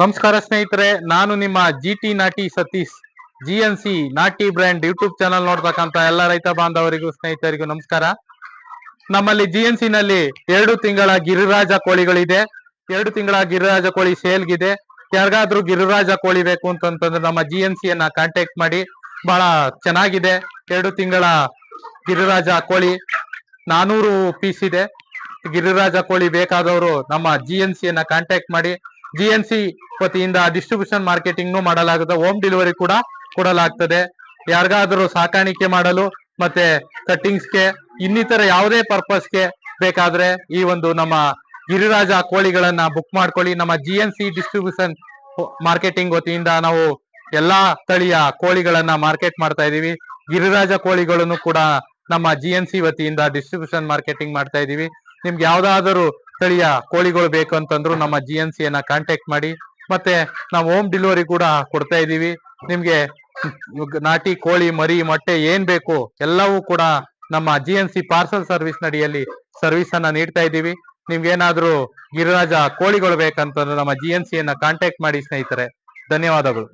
ನಮಸ್ಕಾರ ಸ್ನೇಹಿತರೆ, ನಾನು ನಿಮ್ಮ ಜಿ ಟಿ ನಾಟಿ ಸತೀಶ್ ಜಿ ಎನ್ ಸಿ ನಾಟಿ ಬ್ರ್ಯಾಂಡ್ ಯೂಟ್ಯೂಬ್ ಚಾನಲ್ ನೋಡ್ತಕ್ಕಂತ ಎಲ್ಲ ರೈತ ಬಾಂಧವರಿಗೂ, ಸ್ನೇಹಿತರಿಗೂ ನಮಸ್ಕಾರ. ನಮ್ಮಲ್ಲಿ ಜಿ ಎನ್ ಸಿ ನಲ್ಲಿ ಎರಡು ತಿಂಗಳ ಗಿರಿರಾಜ ಕೋಳಿಗಳಿದೆ. ಎರಡು ತಿಂಗಳ ಗಿರಿರಾಜ ಕೋಳಿ ಸೇಲ್ಗಿದೆ. ಯಾರಿಗಾದ್ರೂ ಗಿರಿರಾಜ ಕೋಳಿ ಬೇಕು ಅಂತಂತಂದ್ರೆ ನಮ್ಮ ಜಿ ಎನ್ ಸಿ ಅನ್ನ ಕಾಂಟ್ಯಾಕ್ಟ್ ಮಾಡಿ, ಬಹಳ ಚೆನ್ನಾಗಿದೆ. ಎರಡು ತಿಂಗಳ ಗಿರಿರಾಜ ಕೋಳಿ, ನಾನೂರು ಪೀಸ್ ಇದೆ. ಗಿರಿರಾಜ ಕೋಳಿ ಬೇಕಾದವರು ನಮ್ಮ ಜಿ ಎನ್ ಸಿ ಅನ್ನ ಕಾಂಟ್ಯಾಕ್ಟ್ ಮಾಡಿ ಜಿ ಎನ್ ಸಿ ವತಿಯಿಂದ ಡಿಸ್ಟ್ರಿಬ್ಯೂಷನ್ ಮಾರ್ಕೆಟಿಂಗ್ ಮಾಡಲಾಗುತ್ತೆ. ಹೋಮ್ ಡೆಲಿವರಿ ಕೂಡ ಕೊಡಲಾಗ್ತದೆ. ಯಾರಿಗಾದರೂ ಸಾಕಾಣಿಕೆ ಮಾಡಲು ಮತ್ತೆ ಕಟ್ಟಿಂಗ್ಸ್ಗೆ ಇನ್ನಿತರ ಯಾವುದೇ ಪರ್ಪಸ್ಗೆ ಬೇಕಾದ್ರೆ ಈ ಒಂದು ನಮ್ಮ ಗಿರಿರಾಜ ಕೋಳಿಗಳನ್ನ ಬುಕ್ ಮಾಡ್ಕೊಳ್ಳಿ. ನಮ್ಮ G N C distribution marketing ವತಿಯಿಂದ ನಾವು ಎಲ್ಲಾ ತಳಿಯ ಕೋಳಿಗಳನ್ನ ಮಾರ್ಕೆಟ್ ಮಾಡ್ತಾ ಇದೀವಿ ಗಿರಿರಾಜ ಕೋಳಿಗಳನ್ನು ಕೂಡ ನಮ್ಮ ಜಿ ಎನ್ ಸಿ ವತಿಯಿಂದ ಡಿಸ್ಟ್ರಿಬ್ಯೂಷನ್ ಮಾರ್ಕೆಟಿಂಗ್ ಮಾಡ್ತಾ ಇದೀವಿ ನಿಮ್ಗೆ ಯಾವ್ದಾದ್ರು ತಳಿಯ ಕೋಳಿಗಳು ಬೇಕು ಅಂತಂದ್ರು ನಮ್ಮ ಜಿ ಎನ್ ಸಿ ಯನ್ನ ಕಾಂಟ್ಯಾಕ್ಟ್ ಮಾಡಿ, ಮತ್ತೆ ನಾವು ಹೋಮ್ ಡೆಲಿವರಿ ಕೂಡ ಕೊಡ್ತಾ ಇದೀವಿ ನಿಮ್ಗೆ ನಾಟಿ ಕೋಳಿ, ಮರಿ, ಮೊಟ್ಟೆ ಏನ್ ಬೇಕು ಎಲ್ಲವೂ ಕೂಡ ನಮ್ಮ G N C parcel service ನಡಿಯಲ್ಲಿ service ಅನ್ನ ನೀಡ್ತಾ ಇದೀವಿ ನಿಮ್ಗೇನಾದ್ರೂ ಗಿರಿರಾಜ ಕೋಳಿಗಳು ಬೇಕಂತಂದ್ರೆ ನಮ್ಮ ಜಿ ಎನ್ ಸಿ ಯನ್ನ ಕಾಂಟ್ಯಾಕ್ಟ್ ಮಾಡಿ ಸ್ನೇಹಿತರೆ. ಧನ್ಯವಾದಗಳು.